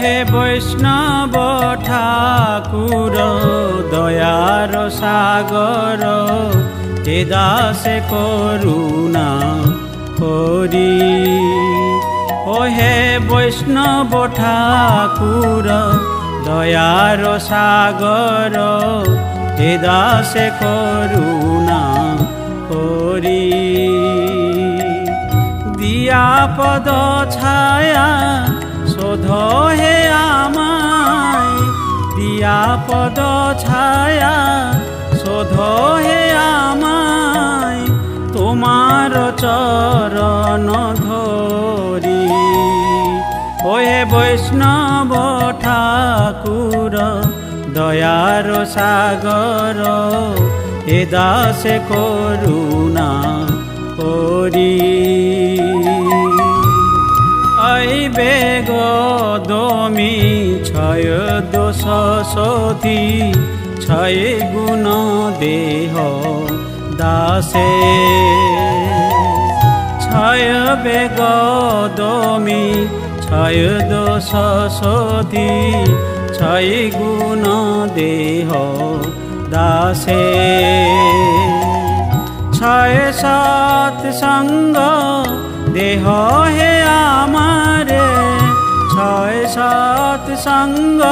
হে বৈষ্ণব ঠাকুর, দয়ার সাগর, হে দাসে করুণা করি। ও হে বৈষ্ণব ঠাকুর, দয়ার সাগর, হে দাসে করুণা করি। দিয়া পদ ছায়া দিয়া পদ ছায়া, শোধ হে আমায়, তোমার চরণ ধরি। ওহে বৈষ্ণব ঠাকুর, দয়ার সাগর, এ দাসে করুণা করি। গদমি ছয় দোষ সতী গুণ দেহ দাসে। ছয় বেগ দমি, ছয় দোষ সতী গুণ দেহ দাসে। ছয় সাত সঙ্গ দেহ হে আমারে সঙ্গ